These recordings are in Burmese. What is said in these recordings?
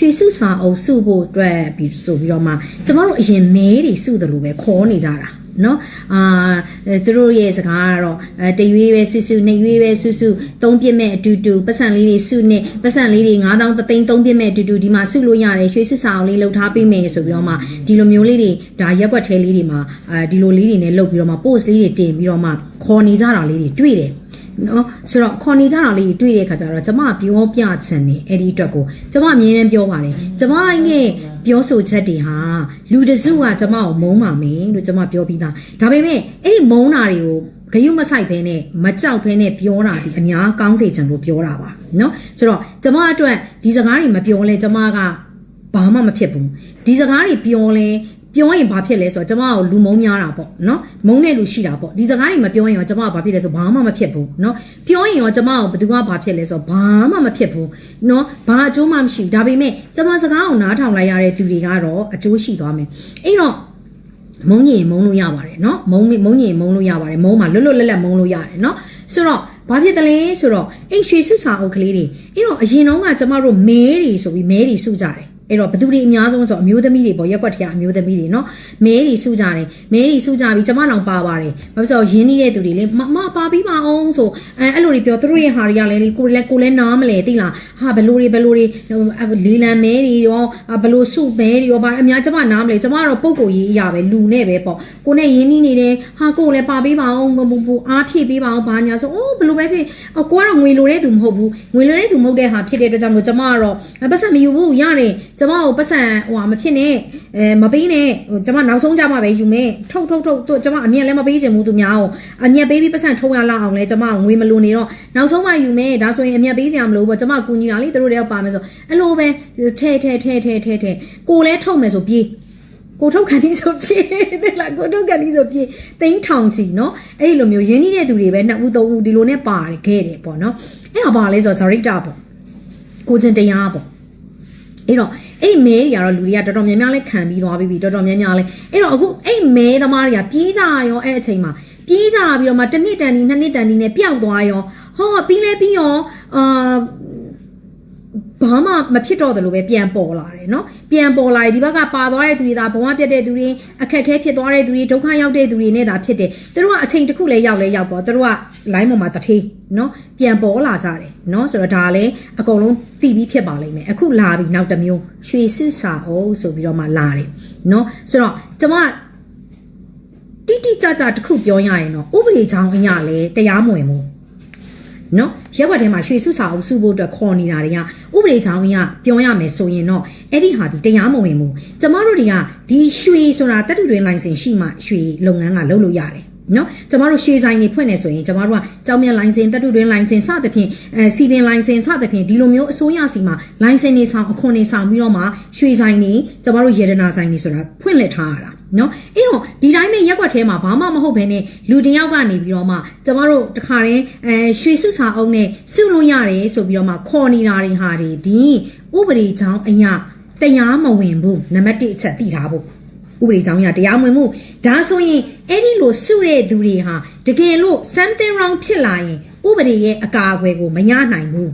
ရွှေစုစာအုပ်စုဖို့အတွက်ပြီးဆိုပြီးတော့မှကျမတို့အရင်မဲတွေစုတယ်လို့ပဲခေါ်နေကြတာနော်အာအဲသူတို့ရဲ့စကားကတော့အဲတရွေးပဲစုစုနှစ်ရွေးပဲစုစုသုံးပြစ်မဲ့အတူတူပတ်စံလေးတွေစုနဲ့ပတ်စံလေးတွေ9000တသိန်းသုံးပြစ်မဲ့အတူတူဒီမှာစုလို့ရတယ်ရွှေစုစာအောင်လေးလှုပ်ထားပေးမယ်ဆိုပြီးတော့မှဒီလိုမျိုးလေးတွေဒါရက်ွက်ထဲလေးတွေမှာအဲဒီလိုလေးတွေနဲ့လှုပ်ပြီးတော့မှ post လေးတွေတင်ပြီးတော့မှခေါ်နေကြတာလေးတွေတွေ့တယ် နော်ဆိုတော့ခေါ်နေကြတာလေးတွေ့တဲ့ခါကျတော့ကျမပြောပြချင်တယ်အဲ့ဒီအတွက်ကိုကျမအမြဲတမ်းပြောပါတယ်ကျမရဲ့ပြောဆိုချက်တွေဟာလူတစုကကျမကိုမုန်းပါမယ်လို့ကျမပြောပြီးသားဒါပေမဲ့အဲ့ဒီမုန်းတာတွေကိုဂယုမဆိုင်ဖဲနဲ့မကြောက်ဖဲနဲ့ပြောတာဒီအများကောင်းစေချင်လို့ပြောတာပါနော်ဆိုတော့ကျမအတွက်ဒီစကားတွေမပြောလဲကျမကဘာမှမဖြစ်ဘူးဒီစကားတွေပြောလဲ ပြောရင်ဘာဖြစ်လဲဆိုတော့ကျမကိုလူမုန်းများတာပေါ့နော်မုန်းတဲ့လူရှိတာပေါ့ဒီစကားတွေမပြောရင်ရောကျမကဘာဖြစ်လဲဆိုဘာမှမဖြစ်ဘူးနော်ပြောရင်ရောကျမကိုဘယ်သူကဘာဖြစ်လဲဆိုတော့ဘာမှမဖြစ်ဘူးနော်ဘာအကျိုးမှမရှိဘူးဒါပေမဲ့ကျမစကားကိုနားထောင်လိုက်ရတဲ့သူတွေကတော့အကျိုးရှိသွားမယ်အဲ့တော့မုန်းရင်မုန်းလို့ရပါတယ်နော်မုန်းမုန်းရင်မုန်းလို့ရပါတယ်မုန်းမှာလွတ်လွတ်လပ်လပ်မုန်းလို့ရတယ်နော်ဆိုတော့ဘာဖြစ်တယ်လဲဆိုတော့အဲ့ရွှေစုစာအုပ်ကလေးတွေအဲ့တော့အရင်တော့ကကျမတို့မဲတွေဆိုပြီးမဲတွေစုကြတယ် အဲ့တော့ဘသူတွေအများဆုံးဆိုအမျိုးသမီးတွေပေါ့ရက်ွက်ထရအမျိုးသမီးတွေနော်မဲတွေစုကြတယ်မဲတွေစုကြပြီးကျမတော်ပါပါတယ်ဘာဖြစ်လို့ရင်းနှီးတဲ့သူတွေလေမမပါပြီးပါအောင်ဆိုအဲအဲ့လိုတွေပြောသူတို့ရဲ့ဟာတွေကလည်းကိုလည်းကိုလည်းနားမလဲသိလားဟာဘလို့တွေဘလို့တွေလေလံမဲတွေရောဘလို့စုမဲတွေရောဘာအများကျမနားမလဲကျမတော့ပုံကိုရေးအရာပဲလူနဲ့ပဲပေါ့ကိုနဲ့ရင်းနှီးနေတယ်ဟာကိုလည်းပါပြီးပါအောင်ဘူအားဖြည့်ပြီးပါအောင်ဘာညာဆိုအိုးဘလို့ပဲဖြစ်အကိုကတော့ငွေလိုတဲ့သူမဟုတ်ဘူးငွေလိုတဲ့သူမဟုတ်တဲ့ဟာဖြစ်တဲ့အတွက်ကြောင့်မို့ကျမကတော့ပတ်စံမယူဘူးရတယ်ကျမကိုပတ်စံဟိုဟာမဖြစ်နဲ့အဲမပေးနဲ့ဟိုကျမနောက်ဆုံးကြမှာပဲယူမယ်ထုတ်ထုတ်ထုတ်သူကျမအမြက်လည်းမပေးချင်ဘူးသူများအောင်အမြက်ပေးပြီးပတ်စံထုံးရလောက်အောင်လဲကျမငွေမလိုနေတော့နောက်ဆုံးမှယူမယ်ဒါဆိုရင်အမြက်ပေးစရာမလိုဘူးကျမကူညီတာလေသူတို့တွေကပါမယ်ဆိုအဲ့လိုပဲထဲထဲထဲထဲထဲထဲကိုလည်းထုတ်မယ်ဆိုပြေးကိုထုတ်ခံဒီဆိုပြေးတဲ့လားကိုထုတ်ခံဒီဆိုပြေးတိန်းထောင်ချီเนาะအဲ့လိုမျိုးရင်းနှီးတဲ့သူတွေပဲနှစ်ဦးသုံးဦးဒီလိုနဲ့ပါတယ်ခဲ့တယ်ပေါ့เนาะအဲ့ဒါပါလဲဆိုတော့ဇရိတာပေါ့ကိုချင်းတရားပေါ့ အဲ့တော့အဲ့မဲတွေကတော့လူတွေကတော်တော်များများလဲခံပြီးသွားပြီးပြီတော်တော်များများလဲအဲ့တော့အခုအဲ့မဲသမားတွေကပြေးကြရောအဲ့အချိန်မှာပြေးကြပြီးတော့မှတစ်နှစ်တန်ဒီနှစ်နှစ်တန်ဒီနဲ့ပျောက်သွားရောဟောပြီးလဲပြီးရောအာ ဘာမှမဖြစ်တော့တယ်လို့ပဲပြန်ပေါ်လာတယ်เนาะပြန်ပေါ်လာဒီဘက်ကပါသွားတဲ့သူတွေဒါဘဝပြတ်တဲ့သူတွေအခက်ခဲဖြစ်သွားတဲ့သူတွေဒုက္ခရောက်တဲ့သူတွေနဲ့ဒါဖြစ်တယ်သူတို့ကအချိန်တစ်ခုလဲရောက်လဲရောက်ပေါ့သူတို့က line ပေါ်မှာတထေးเนาะပြန်ပေါ်လာကြတယ်เนาะဆိုတော့ဒါလည်းအကုန်လုံးတည်ပြီးဖြစ်ပါလိမ့်မယ်အခုလာပြီနောက်တစ်မျိုးရွှေစုစာအုပ်ဆိုပြီးတော့မှလာတယ်เนาะဆိုတော့ကျွန်မတိတိကျကျတစ်ခုပြောရရင်တော့ဥပဒေချောင်းအရာလဲတရားမဝင်ဘူး နော်ရက်ွက်ထဲမှာရွှေစုစာအုပ်စုဖို့အတွက်ခေါ်နေတာတွေကဥပဒေချောင်းကြီးကပြောရမယ်ဆိုရင်တော့အဲ့ဒီဟာဒီတရားမဝင်ဘူးကျမတို့တွေကဒီရွှေဆိုတာတက်တူတွင်လိုင်စင်ရှိမှရွှေလုပ်ငန်းကလုပ်လို့ရတယ် နော်ကျမတို့ရွှေဆိုင်တွေဖွင့်နေဆိုရင်ကျမတို့ကကြောင်မြတ်လိုင်စင်တက်တူတွင်လိုင်စင်စသဖြင့်အဲစီပင်လိုင်စင်စသဖြင့်ဒီလိုမျိုးအစိုးရစီမှာလိုင်စင်တွေဆောင်အခွန်တွေဆောင်ပြီးတော့မှရွှေဆိုင်တွေကျမတို့ရေဒနာဆိုင်တွေဆိုတာဖွင့်လှစ်ထားရတာနော်အဲ့တော့ဒီတိုင်းပဲရက်ွက်ထဲမှာဘာမှမဟုတ်ဘဲနဲ့လူတစ်ယောက်ကနေပြီးတော့မှကျမတို့တခါတည်းအဲရွှေစုစာအုပ်နဲ့စုလို့ရတယ်ဆိုပြီးတော့မှခေါ်နေတာတွေဟာတွေဒီဥပဒေချောင်းအညာတရားမဝင်ဘူးနံပါတ်1အချက်သိထားဖို့ ဥပဒေကြောင်းရတရားမဝင်မှုဒါဆိုရင်အဲ့ဒီလိုစုတဲ့သူတွေဟာတကယ်လို့ something wrong ဖြစ်လာရင်ဥပဒေရဲ့အကာအကွယ်ကိုမရနိုင်ဘူး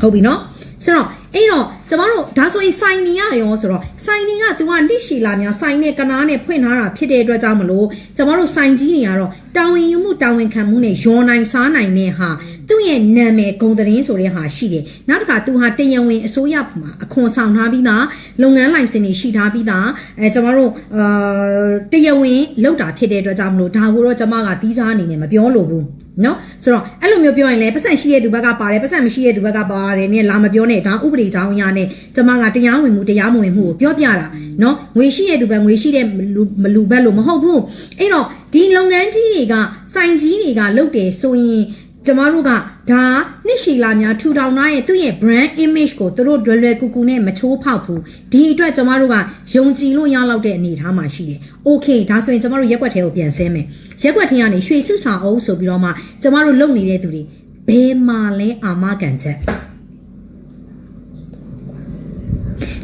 ဟုတ်ပြီနော်ဆိုတော့ အဲ့တော့ကျမတို့ဒါဆိုရင်စိုင်နေရရောဆိုတော့စိုင်နေကသူကလိရှိလာများစိုင်နဲ့ကနားနဲ့ဖွင့်ထားတာဖြစ်တဲ့အတွက်ကြောင့်မလို့ကျမတို့စိုင်ကြီးတွေကတော့တာဝန်ယူမှုတာဝန်ခံမှုနဲ့ယောနိုင်စားနိုင်တဲ့ဟာသူ့ရဲ့နာမည်ဂုံသတင်းဆိုတဲ့ဟာရှိတယ်နောက်တစ်ခါသူဟာတရားဝင်အစိုးရမှာအခွန်ဆောင်ထားပြီးသားလုပ်ငန်းလိုင်စင်တွေရှိထားပြီးသားအဲကျမတို့အာတရားဝင်လောက်တာဖြစ်တဲ့အတွက်ကြောင့်မလို့ဒါကိုတော့ကျမကတီးစားအနေနဲ့မပြောလို့ဘူး နော်ဆိုတော့အဲ့လိုမျိုးပြောရင်လည်းပတ်စံရှိတဲ့သူဘက်ကပါတယ်ပတ်စံမရှိတဲ့သူဘက်ကပါတယ်နဲ့လာမပြောနဲ့ဒါဥပဒေကြောင်းအရနဲ့ကျမကတရားဝင်မှုတရားမဝင်မှုကိုပြောပြတာနော်ငွေရှိတဲ့သူပဲငွေရှိတဲ့လူမလူဘက်လို့မဟုတ်ဘူးအဲ့တော့ဒီလုပ်ငန်းကြီးတွေကစိုင်ကြီးတွေကလုပ်တယ်ဆိုရင် ကျမတို့ကဒါနှစ်ရှည်လာများထူထောင်ထားရဲ့သူ့ရဲ့ brand image ကိုသူတို့လွယ်လွယ်ကူကူနဲ့မချိုးဖောက်ဘူးဒီအတွက်ကျမတို့ကယုံကြည်လို့ရလောက်တဲ့အနေအထားမှာရှိတယ်။ Okay ဒါဆိုရင်ကျမတို့ရက်ွက်ထဲကိုပြန်ဆဲမယ်။ရက်ွက်ထဲကနေရွှေစုဆောင်အောင်ဆိုပြီးတော့မှကျမတို့လုပ်နေတဲ့သူတွေဘယ်မှာလဲအာမခံချက်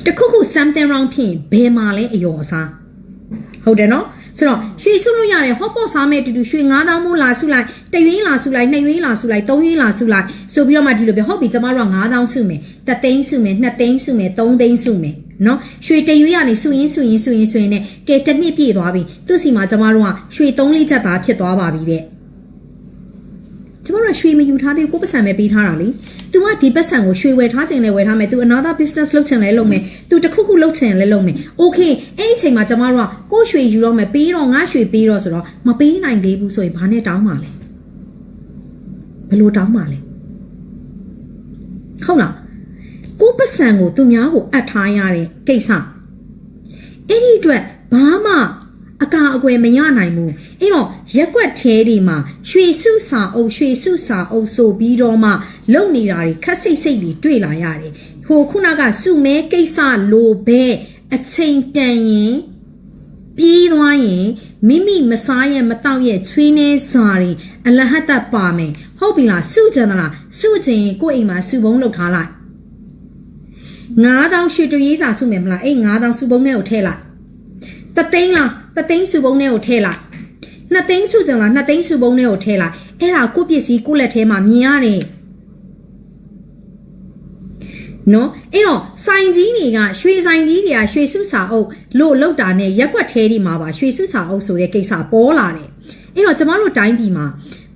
တခုခု something wrong ဖြစ်ရင်ဘယ်မှာလဲအယောအစားဟုတ်တယ်နော် ဆိုတော့ရွှေစုလို့ရတယ်ဟော့ပေါ့စားမဲ့အတူတူရွှေ9000မိုးလာစုလိုက်တရွေးလာစုလိုက်နှစ်ရွေးလာစုလိုက်သုံးရွေးလာစုလိုက်ဆိုပြီးတော့မှဒီလိုပြောဟုတ်ပြီကျမတို့က9000စုမယ်တစ်သိန်းစုမယ်နှစ်သိန်းစုမယ်သုံးသိန်းစုမယ်နော်ရွှေတရွေးကနေစုရင်းစုရင်းစုရင်းစုရင်းနဲ့ကဲတစ်နှစ်ပြည့်သွားပြီသူ့စီမှာကျမတို့ကရွှေ3လေးချက်သားဖြစ်သွားပါပြီတဲ့ ကျမတို့ကရွှေမယူထားသေးဘူးကိုယ်ပတ်စံပဲပေးထားတာလေ။ तू ကဒီပတ်စံကိုရွှေဝယ်ထားခြင်းလဲဝယ်ထားမယ်။ तू another business လုပ်ချင်လဲလုပ်မယ်။ तू တစ်ခုခုလုပ်ချင်လဲလုပ်မယ်။ Okay အဲ့ဒီအချိန်မှာကျမတို့ကကိုယ်ရွှေယူတော့မယ်ပေးတော့ငါရွှေပေးတော့ဆိုတော့မပေးနိုင်သေးဘူးဆိုရင်ဘာနဲ့တောင်းပါလဲ။ဘယ်လိုတောင်းပါလဲ။ဟုတ်လား။ကိုယ်ပတ်စံကိုသူများကိုအပ်ထားရတဲ့ကိစ္စ။အဲ့ဒီအတွက်ဘာမှ အကာအကွယ်မရနိုင်ဘူးအဲ့တော့ရက်ွက်သေးတွေမှာရွှေစုစာအုပ်ရွှေစုစာအုပ်ဆိုပြီးတော့မှလုံနေတာတွေခက်စိတ်စိတ်တွေတွေ့လာရတယ်ဟိုခုနကစုမဲကိစ္စလိုပဲအချိန်တန်ရင်ပြေးသွားရင်မိမိမစားရဲ့မတောက်ရဲ့ချွေးနှဲစာတွေအလဟတ်တပါမယ်ဟုတ်ပြီလားစုကြံလားစုကြင်ကိုယ့်အိမ်မှာစုပုံးလုပ်ထားလိုက်9000ရွှေတရေးစာစုမယ်မလားအဲ့9000စုပုံးထဲကိုထည့်လိုက် တသိန်းလားတသိန်းစုပုံးထဲကိုထည့်လိုက်နှစ်သိန်းစုစံလားနှစ်သိန်းစုပုံးထဲကိုထည့်လိုက်အဲ့ဒါကိုပစ္စည်းကိုလက်ထဲမှာမြင်ရတယ်နော်အဲ့တော့ဆိုင်ကြီးတွေကရွှေဆိုင်ကြီးတွေကရွှေစုစာအုပ်လို့လောက်တာနဲ့ရက်ွက်ထဲဒီမှာပါရွှေစုစာအုပ်ဆိုတဲ့ကိစ္စပေါ်လာတယ်အဲ့တော့ကျမတို့တိုင်းပြည်မှာ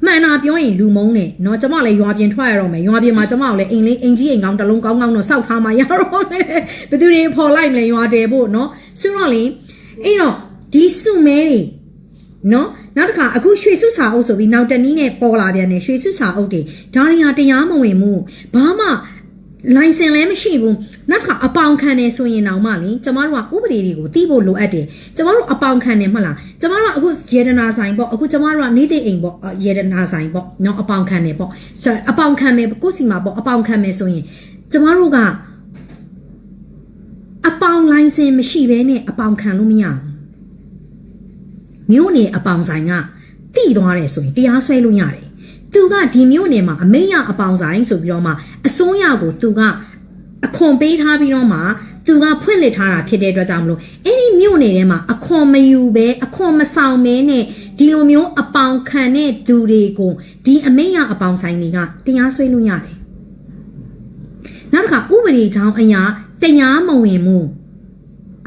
မှန်တာပြောရင်လူမုန်းတယ်နော်ကျမလည်းရွာပြင်ထွက်ရတော့မယ်ရွာပြင်မှာကျမကိုလည်းအိမ်လေးအိမ်ကြီးအိမ်ကောင်းတစ်လုံးကောင်းကောင်းတော့စောက်ထားမှရတော့မယ်ဘယ်သူတွေဖော်လိုက်မလဲရွာတယ်ဖို့နော်ဆိုတော့လေ အဲ့တော့ဒီစုမဲတွေနော်နောက်တစ်ခါအခုရွှေစုစာအုပ်ဆိုပြီးနောက်တနည်းနဲ့ပေါ်လာပြန်တယ်ရွှေစုစာအုပ်တွေဒါတွေဟာတရားမဝင်ဘူးဘာမှလိုင်စင်လည်းမရှိဘူးနောက်တစ်ခါအပေါင်ခံနေဆိုရင်တော့မှလေကျမတို့ကဥပဒေတွေကိုသိဖို့လိုအပ်တယ်ကျမတို့အပေါင်ခံနေမှလားကျမတို့ကအခုရေဒနာဆိုင်ပေါ့အခုကျမတို့ကနေတဲ့အိမ်ပေါ့ရေဒနာဆိုင်ပေါ့နော်အပေါင်ခံနေပေါ့အပေါင်ခံမယ်ကိုယ့်စီမှာပေါ့အပေါင်ခံမယ်ဆိုရင်ကျမတို့က အပေါင်လိုင်စင်မရှိဘဲနဲ့အပေါင်ခံလို့မရဘူးမြို့နယ်အပေါင်ဆိုင်ကတိသွားတယ်ဆိုရင်တရားစွဲလို့ရတယ်သူကဒီမြို့နယ်မှာအမိန့်ရအပေါင်ဆိုင်ဆိုပြီးတော့မှအစိုးရကိုသူကအခွန်ပေးထားပြီးတော့မှသူကဖွင့်လှစ်ထားတာဖြစ်တဲ့အတွက်ကြောင့်မလို့အဲ့ဒီမြို့နယ်ထဲမှာအခွန်မယူပဲအခွန်မဆောင်မဲနဲ့ဒီလိုမျိုးအပေါင်ခံတဲ့သူတွေကိုဒီအမိန့်ရအပေါင်ဆိုင်တွေကတရားစွဲလို့ရတယ်နောက်တစ်ခါဥပဒေကြောင်းအရာ တရားမဝင်မှု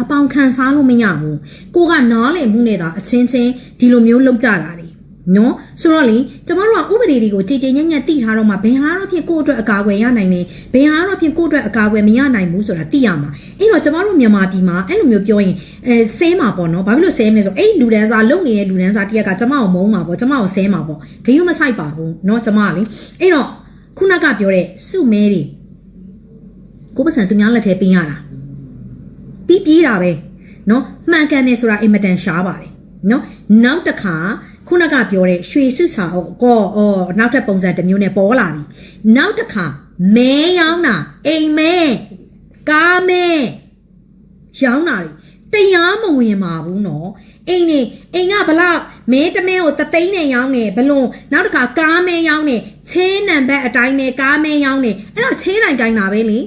အပေါင်ခံစားလို့မရဘူးကိုကနားလည်မှုနဲ့သာအချင်းချင်းဒီလိုမျိုးလောက်ကြတာတွေနော်ဆိုတော့လေကျမတို့ကဥပဒေတွေကိုကြည်ကြည်ညံ့ညံ့သိထားတော့မှဘယ်ဟာတော့ဖြစ်ကိုယ့်အတွက်အကာအကွယ်ရနိုင်တယ်ဘယ်ဟာတော့ဖြစ်ကိုယ့်အတွက်အကာအကွယ်မရနိုင်ဘူးဆိုတာသိရမှာအဲ့တော့ကျမတို့မြန်မာပြည်မှာအဲ့လိုမျိုးပြောရင်အဲဆဲမှာပေါ့နော်ဘာဖြစ်လို့ဆဲမလဲဆိုအဲ့လူဒန်းစားလုံနေတဲ့လူဒန်းစားတရက်ကကျမကိုမုန်းမှာပေါ့ကျမကိုဆဲမှာပေါ့ဂရုမဆိုင်ပါဘူးနော်ကျမကလေအဲ့တော့ခုနကပြောတဲ့စုမဲတွေ ကိုပစံသူများလက်ထဲပေးရတာပြီးပြေးတာပဲเนาะမှန်ကန်တယ်ဆိုတာအင်မတန်ရှားပါတယ်เนาะနောက်တစ်ခါခုနကပြောတဲ့ရွှေစုစာအုပ်ကောအော်နောက်ထပ်ပုံစံတစ်မျိုးနဲ့ပေါ်လာပြီနောက်တစ်ခါမဲရောင်းတာအိမ်မဲကားမဲရောင်းတာတွေတရားမဝင်ပါဘူးเนาะအိမ်နေအိမ်ကဘလောက်မဲတမဲကိုတသိန်းနဲ့ရောင်းနေဘလွန်နောက်တစ်ခါကားမဲရောင်းနေချင်းနံပါတ်အတိုင်းပဲကားမဲရောင်းနေအဲ့တော့ချင်းနိုင်တိုင်းတာပဲလေ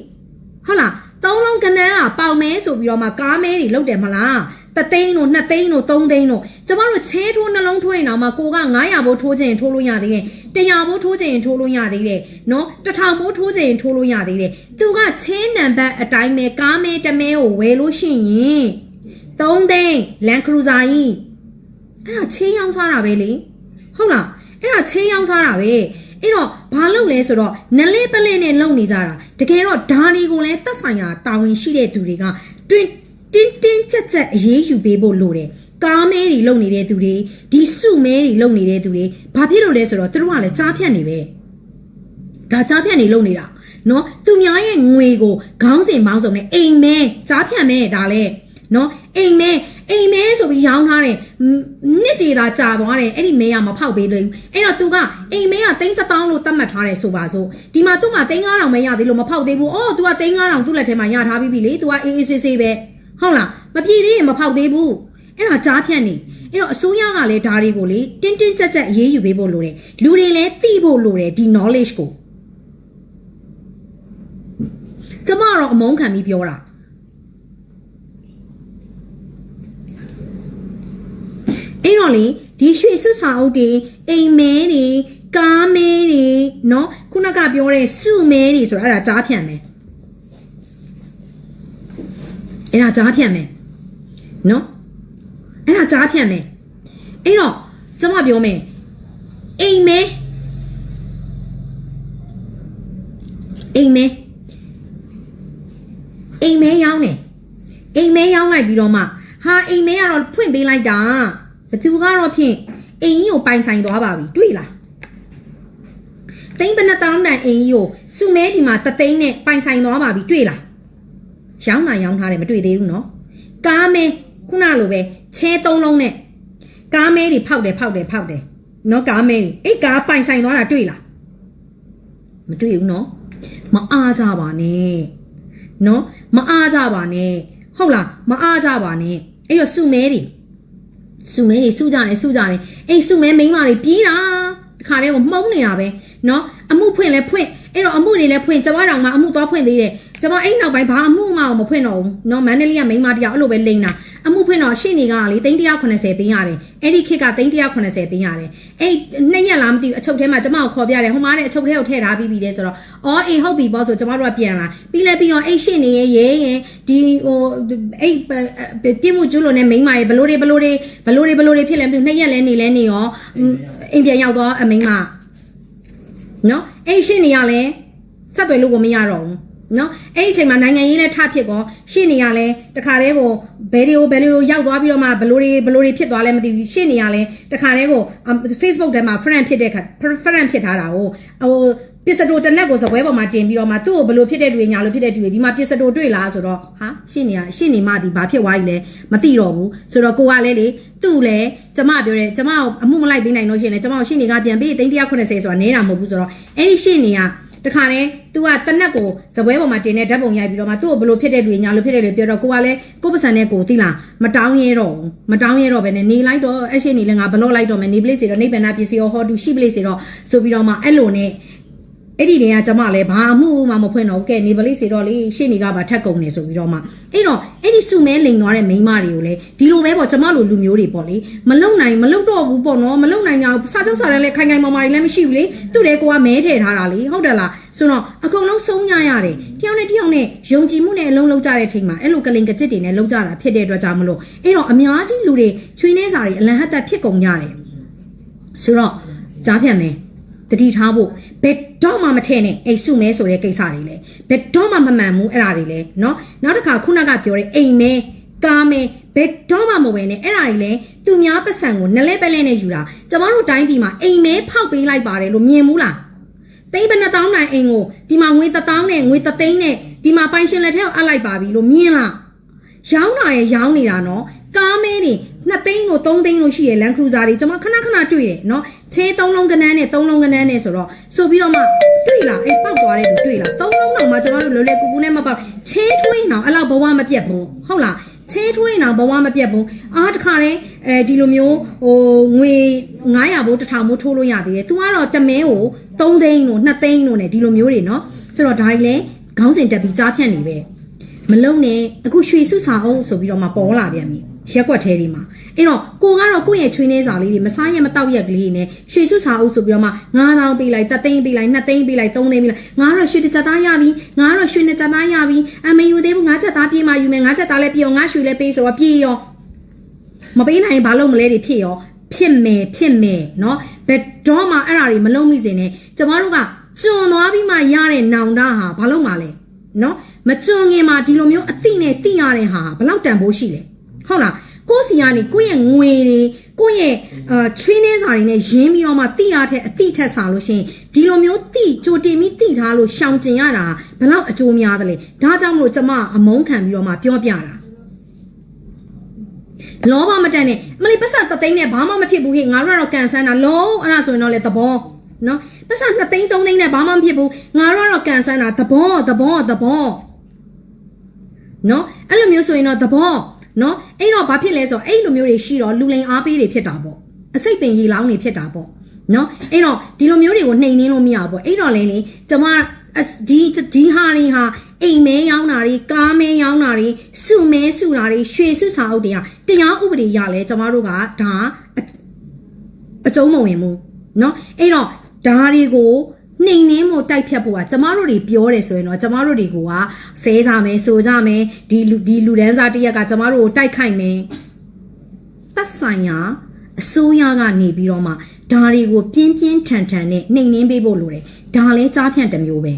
ဟုတ်လားသုံးလုံးကနန်းကပေါင်မဲဆိုပြီးတော့မှကားမဲတွေလုတ်တယ်မလားတသိန်းတို့နှစ်သိန်းတို့သုံးသိန်းတို့ကျမတို့ချဲထိုးနှလုံးထိုးရင်တော့မှကိုက900ဘိုးထိုးခြင်းထိုးလို့ရသေးတယ်100ဘိုးထိုးခြင်းထိုးလို့ရသေးတယ်နော်1000ဘိုးထိုးခြင်းထိုးလို့ရသေးတယ်သူကချင်းနံပါတ်အတိုင်းပဲကားမဲတမဲကိုဝယ်လို့ရှိရင်3သိန်းလန်ခရူဇာကြီးအဲ့ဒါချင်းရောင်းစားတာပဲလေဟုတ်လားအဲ့ဒါချင်းရောင်းစားတာပဲ အဲ့တော့ဘာလုပ်လဲဆိုတော့နလေးပလဲနဲ့လုံနေကြတာတကယ်တော့ဓာဒီကိုလည်းတက်ဆိုင်ရာတာဝန်ရှိတဲ့သူတွေကတွင်တင်းတင်းကြပ်ကြပ်အရေးယူပေးဖို့လိုတယ်ကားမဲတွေလုံနေတဲ့သူတွေဒီစုမဲတွေလုံနေတဲ့သူတွေဘာဖြစ်လို့လဲဆိုတော့သူတို့ကလည်းကြားဖြတ်နေပဲဒါကြားဖြတ်နေလုံနေတာနော်သူများရဲ့ငွေကိုခေါင်းစဉ်ပေါင်းစုံနဲ့အိမ်မဲကြားဖြတ်မဲဒါလဲနော်အိမ်မဲ အိမ်မဲဆိုပြီးရောင်းထားတယ်နှစ်တေသာကြာသွားတယ်အဲ့ဒီမဲကမဖောက်ပေးလို့အဲ့တော့သူကအိမ်မဲကတိန်းတစ်တောင်းလို့သတ်မှတ်ထားတယ်ဆိုပါစို့ဒီမှာသူ့မှာတိန်း9000မဲရသေးလို့မဖောက်သေးဘူးအော် तू ကတိန်း9000သူ့လက်ထဲမှာရထားပြီးပြီလေ तू ကအေးအေးဆေးဆေးပဲဟုတ်လားမပြေသေးရင်မဖောက်သေးဘူးအဲ့တော့ကြားဖြတ်နေအဲ့တော့အစိုးရကလည်းဒါတွေကိုလေတင်းတင်းကြပ်ကြပ်အေးအေးယူပေးဖို့လိုတယ်လူတွေလည်းသိဖို့လိုတယ်ဒီ knowledge ကိုကျမတော့အမုန်းခံပြီးပြောတာ အဲ့တော့လေဒီရွှေစွတ်စာအုပ်တွေအိမ်မဲတွေကားမဲတွေเนาะခုနကပြောတဲ့စုမဲတွေဆိုတာအဲ့ဒါကြားဖြန့်မယ်အဲ့ဒါကြားဖြန့်မယ်เนาะအဲ့ဒါကြားဖြန့်မယ်အဲ့တော့ကျွန်မပြောမယ်အိမ်မဲအိမ်မဲအိမ်မဲရောင်းတယ်အိမ်မဲရောင်းလိုက်ပြီးတော့မှဟာအိမ်မဲကတော့ဖွင့်ပေးလိုက်တာ ဘသူကတော့ဖြင့်အိမ်ကြီးကိုပိုင်ဆိုင်သွားပါပြီတွေ့လားသိန်းဘယ်နှတောင်းတန်အိမ်ကြီးကိုစုမဲဒီမှာတသိန်းနဲ့ပိုင်ဆိုင်သွားပါပြီတွေ့လားရောင်းတာရောင်းထားတယ်မတွေ့သေးဘူးနော်ကားမဲခုနလိုပဲချဲသုံးလုံးနဲ့ကားမဲတွေဖောက်တယ်ဖောက်တယ်ဖောက်တယ်နော်ကားမဲတွေအဲ့ကားပိုင်ဆိုင်သွားတာတွေ့လားမတွေ့ဘူးနော်မအားကြပါနဲ့နော်မအားကြပါနဲ့ဟုတ်လားမအားကြပါနဲ့အဲ့တော့စုမဲတွေ စုမဲတွေစုကြတယ်စုကြတယ်အဲ့စုမဲမိန်းမတွေပြေးတာတခါတည်းကိုမှုံးနေတာပဲနော်အမှုဖွင့်လဲဖွင့်အဲ့တော့အမှုတွေလဲဖွင့်ကျမတောင်မှအမှုသွားဖွင့်သေးတယ်ကျမအဲ့နောက်ပိုင်းဘာအမှုမှမဖွင့်တော့ဘူးနော်မန္တလေးကမိန်းမတယောက်အဲ့လိုပဲလိမ့်တာ အမှုဖွင့်တော့ရှင့်နေကလေ380ပေးရတယ်အဲ့ဒီခေတ်က380ပေးရတယ်အဲ့နှစ်ရက်လားမသိဘူးအချုပ်ထဲမှာကျမကိုခေါ်ပြတယ်ဟိုမှာတဲ့အချုပ်ထဲကိုထည့်ထားပြီးပြီတဲ့ဆိုတော့အော်အေးဟုတ်ပြီပေါ့ဆိုကျမတို့ကပြန်လာပြီးလဲပြီးတော့အဲ့ရှင့်နေရဲ့ရဲရင်ဒီဟိုအဲ့ပြစ်မှုကျူးလွန်တဲ့မိန်းမရဲ့ဘလို့တွေဘလို့တွေဘလို့တွေဘလို့တွေဖြစ်လဲမသိဘူးနှစ်ရက်လဲနေလဲနေရောအိမ်ပြန်ရောက်တော့အမိန်းမနော်အဲ့ရှင့်နေရလဲဆက်သွယ်လို့ကိုမရတော့ဘူး နော်အဲ့ဒီအချိန်မှာနိုင်ငံရေးလည်းထဖြစ်ကောရှေ့နေရလဲတခါတည်းကိုဘယ်တွေကိုဘယ်တွေကိုရောက်သွားပြီးတော့မှဘလို့တွေဘလို့တွေဖြစ်သွားလဲမသိဘူးရှေ့နေရလဲတခါတည်းကို Facebook ထဲမှာ friend ဖြစ်တဲ့ခါ friend ဖြစ်ထားတာကိုဟိုပစ္စတိုတနက်ကိုစပွဲပေါ်မှာတင်ပြီးတော့မှသူ့ကိုဘလို့ဖြစ်တဲ့တွေ့ညာလို့ဖြစ်တဲ့တွေ့ဒီမှာပစ္စတိုတွေ့လားဆိုတော့ဟာရှေ့နေရရှေ့နေမှဒီဘာဖြစ်သွားပြီလဲမသိတော့ဘူးဆိုတော့ကိုကလည်းလေသူ့လည်းကျမပြောတယ်ကျမအမှုမလိုက်ပေးနိုင်လို့ရှိရင်လည်းကျမကိုရှေ့နေကပြန်ပေး380ဆိုတာနဲတာမဟုတ်ဘူးဆိုတော့အဲ့ဒီရှေ့နေက တခါတည်း तू ကတနက်ကိုဇပွဲပေါ်မှာတင်တဲ့ဓာတ်ပုံရိုက်ပြီးတော့မှသူ့ကိုဘလို့ဖြစ်တဲ့တွေညာလို့ဖြစ်တဲ့တွေပြောတော့ကိုကလည်းကိုပစံနဲ့ကိုသိလားမတောင်းရဲတော့ဘူးမတောင်းရဲတော့ပဲနဲ့နေလိုက်တော့အရှိနေလဲငါဘလော့လိုက်တော့မယ်နေပလေးစီတော့နေပန်နာပစ္စည်းရောဟောတူရှိပလေးစီတော့ဆိုပြီးတော့မှအဲ့လိုနဲ့ အဲ့ဒီနေရာကျမလည်းဘာမှမမဖွင့်တော့ဘူးကဲနေပလေးစီတော့လေရှေ့နေကပါထက်ကုန်နေဆိုပြီးတော့မှအဲ့တော့အဲ့ဒီစုမဲလိန်သွားတဲ့မိန်းမတွေကိုလည်းဒီလိုပဲပေါ့ကျမလိုလူမျိုးတွေပေါ့လေမလုံနိုင်မလုံတော့ဘူးပေါ့နော်မလုံနိုင်ကြဘူးစာချုပ်စာတမ်းလည်းခိုင်ခိုင်မာမာတွေလည်းမရှိဘူးလေသူ့တဲ့ကိုကမဲထည့်ထားတာလေဟုတ်တယ်လားဆိုတော့အကုန်လုံးဆုံးညရတယ်တယောက်နဲ့တယောက်နဲ့ယုံကြည်မှုနဲ့အလုံးလုံးကြတဲ့ချိန်မှာအဲ့လိုကလင်ကကြစ်တွေနဲ့လုံးကြတာဖြစ်တဲ့အတွက်ကြောင့်မလို့အဲ့တော့အများကြီးလူတွေချွေးနေစာတွေအလံဟတ်သက်ဖြစ်ကုန်ကြတယ်ဆိုတော့ကြားဖြတ်မယ် တတိထားဖို့ဘယ်တော့မှမထည့်နဲ့အိတ်စုမဲဆိုတဲ့ကိစ္စတွေလေဘယ်တော့မှမမှန်ဘူးအဲ့ဒါတွေလေเนาะနောက်တစ်ခါခုနကပြောတဲ့အိမ်မဲကားမဲဘယ်တော့မှမဝင်နဲ့အဲ့ဒါတွေလေသူများပတ်စံကိုနလဲပဲလဲနဲ့ယူတာကျမတို့တိုင်းပြည်မှာအိမ်မဲဖောက်ပေးလိုက်ပါတယ်လို့မြင်ဘူးလားသိန်းဘယ်နှတောင်းနိုင်အိမ်ကိုဒီမှာငွေတစ်တောင်းနဲ့ငွေတစ်သိန်းနဲ့ဒီမှာပိုင်ရှင်လက်ထဲကိုအပ်လိုက်ပါပြီလို့မြင်လားရောင်းတာရဲ့ရောင်းနေတာနော်ကားမဲတွေ 2သိန်းလို့3သိန်းလို့ရှိရလန်ခရူဇာတွေကျွန်မခဏခဏတွေ့တယ်နော်ချေး3လုံးကနန်းနဲ့3လုံးကနန်းနဲ့ဆိုတော့ဆိုပြီးတော့မှတွေ့လားအဲပောက်သွားတဲ့သူတွေ့လား3လုံးတော့မှကျွန်မတို့လောလဲကူကူနဲ့မပေါက်ချေးထွေးအောင်အဲ့လောက်ဘဝမပြတ်ဘူးဟုတ်လားချေးထွေးအောင်ဘဝမပြတ်ဘူးအားတခါတည်းအဲဒီလိုမျိုးဟိုငွေ900ဘိုး1000ဘိုးထိုးလို့ရသေးတယ်။ तू ကတော့တမဲကို3သိန်းလို့2သိန်းလို့ ਨੇ ဒီလိုမျိုးတွေနော်။ဆိုတော့ဒါ ਈ လဲခေါင်းစဉ်တက်ပြီးကြားဖြန့်နေပဲ။မလုံနဲ့အခုရွှေစုစာအုပ်ဆိုပြီးတော့မှပေါ်လာပြန်ပြီ။ ရက်ွက်သေးတွေမှာအဲ့တော့ကိုကတော့ကိုယ့်ရဲ့ချွေးနှဲစာလေးတွေမစားရမတောက်ရက်ကလေးနဲ့ရွှေစုစာအုပ်ဆိုပြီးတော့မှ9000ပေးလိုက်3သိန်းပေးလိုက်2သိန်းပေးလိုက်3သိန်းပေးလိုက်ငါကတော့ရွှေတစ်ချက်သားရပြီငါကတော့ရွှေနှစ်ချက်သားရပြီအမယူသေးဘူးငါချက်သားပြေးမှယူမယ်ငါချက်သားလည်းပြေရောငါရွှေလည်းပေးဆိုတော့ပြေရောမပေးနိုင်ရင်ဘာလို့မလဲတွေဖြစ်ရောဖြစ်မယ်ဖြစ်မယ်เนาะဘယ်တော့မှအဲ့ဓာတွေမလုံးမိစေနဲ့ကျမတို့ကကျွံသွားပြီးမှရတဲ့နောင်တဟာဘာလို့မှလဲเนาะမကျွံငင်မှာဒီလိုမျိုးအတိနဲ့တိရတဲ့ဟာဘယ်လောက်တန်ဖိုးရှိလဲ ဟုတ်လားကိုယ်စီကနေကိုယ့်ရဲ့ငွေတွေကိုယ့်ရဲ့အာချွေးနှင်းစာတွေနဲ့ရင်းပြီးတော့မှတိရတဲ့အတိထက်စာလို့ရှိရင်ဒီလိုမျိုးတိကြိုတင်ပြီးတိထားလို့ရှောင်ကျင်ရတာဘယ်လောက်အကျိုးများသလဲဒါကြောင့်မလို့ကျမအမုန်းခံပြီးတော့မှပြောပြတာလောဘမတန်နဲ့မလေးပတ်စံတသိန်းနဲ့ဘာမှမဖြစ်ဘူးဟေ့ငါတို့ကတော့ကန်ဆန်းတာလုံးအဲ့ဒါဆိုရင်တော့လေသဘောနော်ပတ်စံ2သိန်း3သိန်းနဲ့ဘာမှမဖြစ်ဘူးငါတို့ကတော့ကန်ဆန်းတာသဘောသဘောသဘောနော်အဲ့လိုမျိုးဆိုရင်တော့သဘော နော်အဲ့တော့ဘာဖြစ်လဲဆိုတော့အဲ့လိုမျိုးတွေရှိတော့လူလိန်အားပေးတွေဖြစ်တာပေါ့အစိတ်ပင်ရီလောင်းတွေဖြစ်တာပေါ့နော်အဲ့တော့ဒီလိုမျိုးတွေကိုနှိမ်နှင်းလို့မရဘူးပေါ့အဲ့တော့လဲလေကျမဒီဒီဟာတွေဟာအိမ်မဲရောင်းတာတွေကားမဲရောင်းတာတွေစုမဲစုတာတွေရွှေစုစာအုပ်တွေကတရားဥပဒေရလဲကျမတို့ကဒါအ အကျုံးမဝင်ဘူးเนาะအဲ့တော့ဒါတွေကို နှိမ်နှင်းမို့တိုက်ဖြတ်ဖို့ကကျမတို့တွေပြောတယ်ဆိုရင်တော့ကျမတို့တွေကဆဲကြမယ်ဆိုကြမယ်ဒီလူဒီလူဒန်းစားတစ်ရက်ကကျမတို့ကိုတိုက်ခိုက်မယ်သက်ဆိုင်ရာအစိုးရကနေပြီးတော့မှဒါတွေကိုပြင်းပြင်းထန်ထန်နဲ့နှိမ်နှင်းပေးဖို့လိုတယ်ဒါလည်းကြားဖြန့်တစ်မျိုးပဲ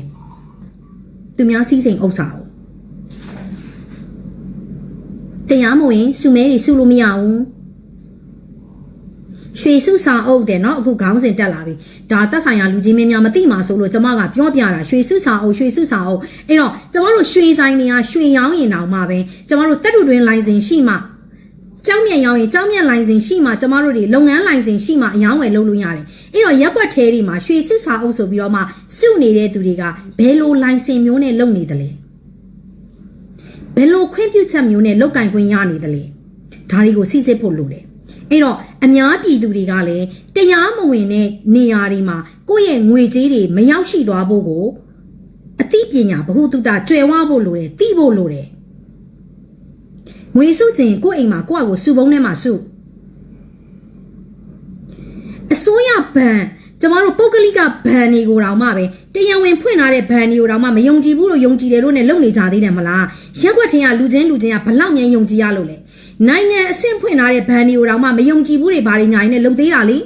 သူများစီးစိမ်ဥစ္စာကိုတရားမဝင်စုမဲတွေစုလို့မရဘူး ရွှေစုစာအုပ်တယ်เนาะအခုခေါင်းစဉ်တက်လာပြီဒါသက်ဆိုင်ရာလူကြီးမင်းများမသိမှာဆိုလို့ကျမကပြောပြတာရွှေစုစာအုပ်ရွှေစုစာအုပ်အဲ့တော့ကျမတို့ရွှေဆိုင်တွေကရွှေရောင်းရင်တောင်မှပဲကျမတို့တက်တူတွင်လိုင်စင်ရှိမှကျောင်းမြန်ရောင်းရင်ကျောင်းမြန်လိုင်စင်ရှိမှကျမတို့တွေလုပ်ငန်းလိုင်စင်ရှိမှအယောင်းဝယ်လုပ်လို့ရတယ်အဲ့တော့ရက်ွက်သေးတွေမှာရွှေစုစာအုပ်ဆိုပြီးတော့မှစုနေတဲ့သူတွေကဘယ်လိုလိုင်စင်မျိုးနဲ့လုပ်နေသလဲဘယ်လိုခွင့်ပြုချက်မျိုးနဲ့လောက်ကင်ခွင့်ရနေသလဲဒါတွေကိုစစ်စစ်ဖို့လိုတယ် အဲ့တော့အများပြည်သူတွေကလည်းတရားမဝင်တဲ့နေရာတွေမှာကိုယ့်ရဲ့ငွေကြေးတွေမရောက်ရှိသွားဖို့ကိုအသိပညာဘ ഹു တုတကျွယ်ဝဖို့လိုတယ်သိဖို့လိုတယ်ငွေစုချင်ကိုယ့်အိမ်မှာကိုယ့်အကိုစုပုံးထဲမှာစုအစိုးရဘဏ်ကျမတို့ပုဂ္ဂလိကဘဏ်တွေကိုတောင်မှပဲတရားဝင်ဖွင့်ထားတဲ့ဘဏ်တွေကိုတောင်မှမယုံကြည်ဘူးလို့ယုံကြည်တယ်လို့နဲ့လုပ်နေကြသေးတယ်မလားရက်ွက်ထင်ကလူချင်းလူချင်းကဘလောက်မြန်ယုံကြည်ရလို့လဲ နိုင်ငံအဆင့်ဖွင့်ထားတဲ့ဘဏ်တွေကိုတောင်မှမယုံကြည်ဘူးတွေဘာတွေညာရင်းနဲ့လုပ်သေးတာလေ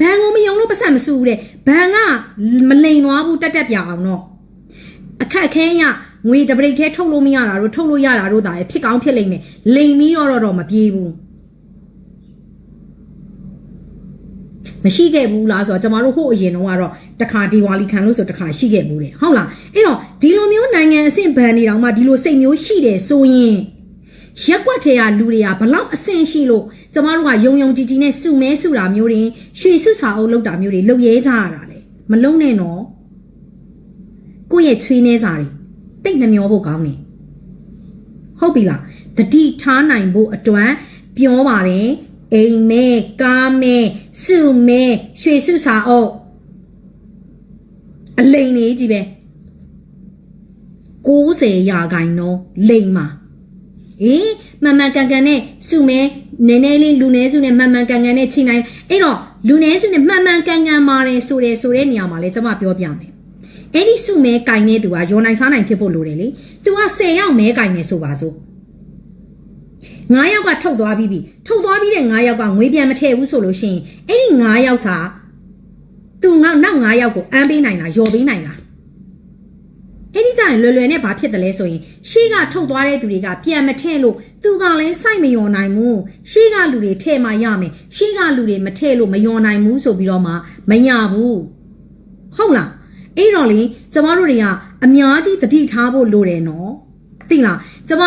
ဘဏ်ကိုမယုံလို့ပတ်စံမစုဘူးတဲ့ဘဏ်ကမလိန်သွားဘူးတက်တက်ပြအောင်တော့အခက်အခဲရငွေတပရိတ်ထဲထုတ်လို့မရတာတို့ထုတ်လို့ရတာတို့ဒါပဲဖြစ်ကောင်းဖြစ်လိမ့်မယ်လိန်ပြီးတော့တော့မပြေးဘူးမရှိခဲ့ဘူးလားဆိုတော့ကျမတို့ဟိုအရင်တော့ကတော့တခါဒီဝါလီခံလို့ဆိုတခါရှိခဲ့ဘူးတယ်ဟုတ်လားအဲ့တော့ဒီလိုမျိုးနိုင်ငံအဆင့်ဘဏ်တွေတောင်မှဒီလိုစိတ်မျိုးရှိတယ်ဆိုရင် ရက်ွက်ထဲကလူတွေကဘလောက်အဆင့်ရှိလို့ကျမတို့ကယုံယုံကြည်ကြည်နဲ့စုမဲစုတာမျိုးတွေရွှေစုစာအုပ်လောက်တာမျိုးတွေလုပ်ရဲကြရတာလေမလုံးနဲ့နော်ကိုယ့်ရဲ့ချွေးနှဲစာတွေတိတ်နှမျောဖို့ကောင်းနေဟုတ်ပြီလားတတိထားနိုင်ဖို့အတွက်ပြောပါတယ်အိမ်မဲကားမဲစုမဲရွှေစုစာအုပ်အလိန်လေးကြီးပဲ90ရာခိုင်နှုန်းလိန်မှာ အေးမှန်မှန်ကန်ကန်နဲ့စုမဲနည်းနည်းလေးလူနည်းစုနဲ့မှန်မှန်ကန်ကန်နဲ့ချိန်နိုင်အဲ့တော့လူနည်းစုနဲ့မှန်မှန်ကန်ကန်မာတယ်ဆိုတယ်ဆိုတဲ့နေရာမှာလဲကျွန်မပြောပြမယ်အဲ့ဒီစုမဲကင်တဲ့သူကရောနိုင်စားနိုင်ဖြစ်ဖို့လိုတယ်လေ။ तू က10ရောက်မဲကင်နေဆိုပါစို့။9ယောက်ကထုတ်သွားပြီးပြီ။ထုတ်သွားပြီးတဲ့9ယောက်ကငွေပြန်မထည့်ဘူးဆိုလို့ရှိရင်အဲ့ဒီ9ယောက်စာ तू ငေါနောက်9ယောက်ကိုအမ်းပေးနိုင်လားယော်ပေးနိုင်လား။ အဲ့ဒီကြရင်လွယ်လွယ်နဲ့ဘာဖြစ်တယ်လဲဆိုရင်ရှေ့ကထုတ်သွားတဲ့သူတွေကပြန်မထည့်လို့သူကလည်းစိုက်မယော်နိုင်ဘူးရှေ့ကလူတွေထည့်မှရမယ်ရှေ့ကလူတွေမထည့်လို့မယော်နိုင်ဘူးဆိုပြီးတော့မှမရဘူးဟုတ်လားအဲ့တော့လေကျမတို့တွေကအများကြီးသတိထားဖို့လိုတယ်နော်သိလားကျမ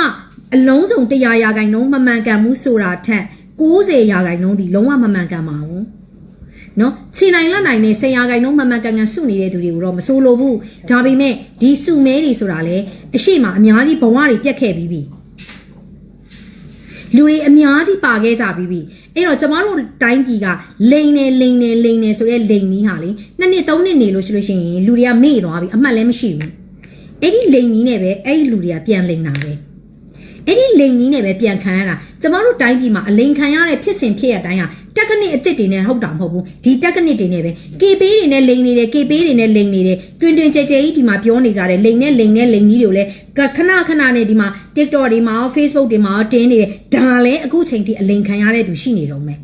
အလုံးစုံ100ရာခိုင်နှုန်းမမှန်ကန်မှုဆိုတာထက်90ရာခိုင်နှုန်းဒီလုံးဝမမှန်ကန်ပါဘူး နော်ခြေနိုင်လက်နိုင်နဲ့ဆယ်ရာခိုင်နှုန်းမှန်မှန်ကန်ကန်စုနေတဲ့သူတွေကိုတော့မစိုးလို့ဘူးဒါပေမဲ့ဒီစုမဲတွေဆိုတာလေအရှိမအများကြီးဘဝတွေပြတ်ခဲ့ပြီးပြီလူတွေအများကြီးပါခဲ့ကြပြီးပြီအဲ့တော့ကျမတို့တိုင်းပြည်ကလိန်နေလိန်နေလိန်နေဆိုတဲ့လိန်နီးဟာလေနှစ်နှစ်သုံးနှစ်နေလို့ရှိလို့ရှိရင်လူတွေကမေ့သွားပြီအမှတ်လည်းမရှိဘူးအဲ့ဒီလိန်နီးနဲ့ပဲအဲ့ဒီလူတွေကပြန်လိန်တာပဲ အဲ့ဒီလိန်နီးနဲ့ပဲပြန်ခံရတာကျမတို့တိုင်းပြည်မှာအလိန်ခံရတဲ့ဖြစ်စဉ်ဖြစ်ရတိုင်းဟာတက်ကနစ်အစ်စ်တွေနဲ့ဟုတ်တာမဟုတ်ဘူးဒီတက်ကနစ်တွေနဲ့ပဲကေပေးတွေနဲ့လိန်နေတယ်ကေပေးတွေနဲ့လိန်နေတယ်တွင်တွင်ကြဲကြဲကြီးဒီမှာပြောနေကြတယ်လိန်နဲ့လိန်နဲ့လိန်ကြီးတွေကိုလည်းခဏခဏနဲ့ဒီမှာ TikTok တွေမှာ Facebook တွေမှာတင်းနေတယ်ဒါလည်းအခုချိန်ထိအလိန်ခံရတဲ့သူရှိနေတော့မယ်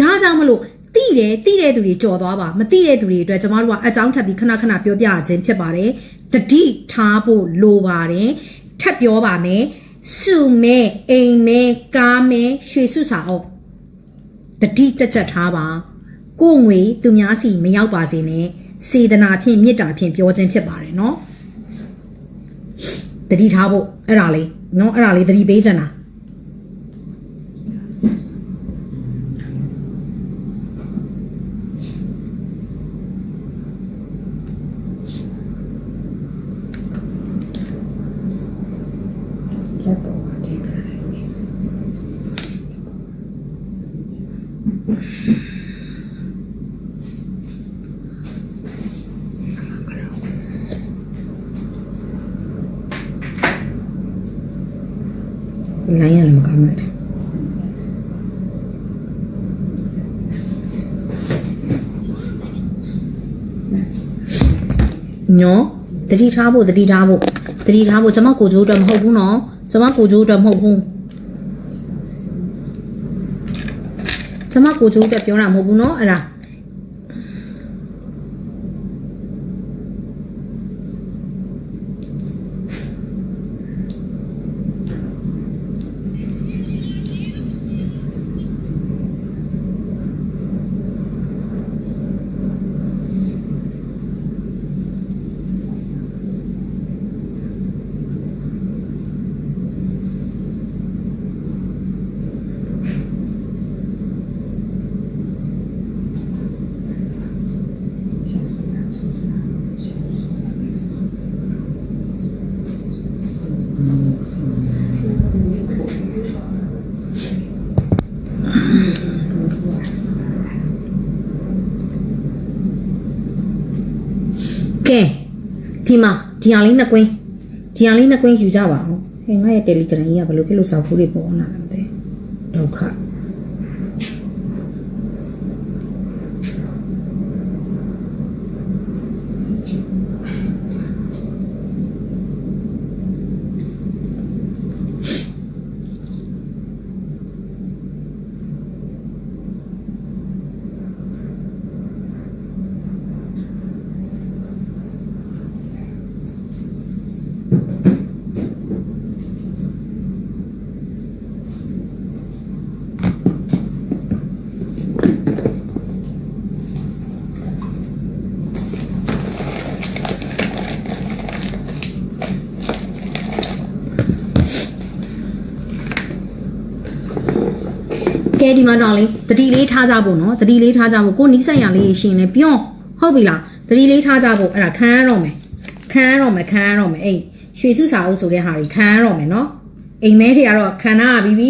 ဒါကြောင့်မလို့တိတယ်တိတဲ့သူတွေကြော်သွားပါမတိတဲ့သူတွေအတွက်ကျမတို့ကအကြောင်းထပ်ပြီးခဏခဏပြောပြခြင်းဖြစ်ပါတယ် တတိထားဖို့လိုပါတယ်ထပ်ပြောပါမယ်စုမဲအိမ်မဲကားမဲရွှေစုစာအုပ်တတိကြက်ကြက်ထားပါကို့ငွေသူများစီမရောက်ပါစေနဲ့စေတနာဖြင့်မေတ္တာဖြင့်ပြောခြင်းဖြစ်ပါတယ်เนาะတတိထားဖို့အဲ့ဒါလေးเนาะအဲ့ဒါလေးတတိပေးချင်တာ လိုင်းရလည်းမကောင်းလိုက်တယ်နော်တတိထားဖို့တတိထားဖို့တတိထားဖို့ကျွန်မကိုကျိုးအတွက်မဟုတ်ဘူးနော်ကျွန်မကိုကျိုးအတွက်မဟုတ်ဘူးကျွန်မကိုကျိုးအတွက်ပြောတာမဟုတ်ဘူးနော်အဲ့ဒါ မှာဒီဟာလေးနှစ်ကွင်းဒီဟာလေးနှစ်ကွင်းယူကြပါအောင်ဟဲ့ငါရဲ့ Telegram ကြီးကဘယ်လိုဖြစ်လို့စောက်ဖိုးတွေပေါ်လာလဲမသိဒုက္ခ ကဲဒီမှာတော့လေတတိလေးထားကြဖို့နော်တတိလေးထားကြဖို့ကိုနီးဆိုင်ရလေးရှင်လေပြောဟုတ်ပြီလားတတိလေးထားကြဖို့အဲ့ဒါခံရတော့မယ်ခံရတော့မယ်ခံရတော့မယ်အေးရွှေစုစာအုပ်ဆိုတဲ့ဟာကြီးခံရတော့မယ်နော်အိမ်မဲတွေကတော့ခံရပြီးပြီ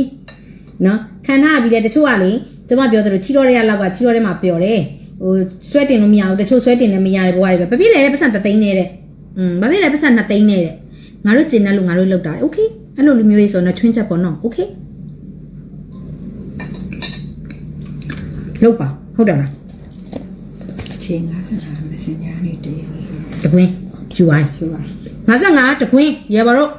နော်ခံရပြီးလေတချို့ကလေကျမပြောသလိုချီတော်တွေကလောက်ကချီတော်တွေမှာပျော်တယ်ဟိုဆွဲတင်လို့မရဘူးတချို့ဆွဲတင်လည်းမရတဲ့ဘဝတွေပဲဘာဖြစ်လဲတဲ့ပတ်စံတသိန်းနေတဲ့อืมဘာဖြစ်လဲပတ်စံ2သိန်းနေတဲ့ငါတို့ကျင်တဲ့လို့ငါတို့လောက်တာโอเคအဲ့လိုလူမျိုးကြီးဆိုတော့ချွင်းချက်ပေါ့နော်โอเค လောက်ပါဟုတ်တယ်လားချင်း55 messenger နေတည်းတကွင်းယူအိုင်းပြောပါ55တကွင်းရေပါတော့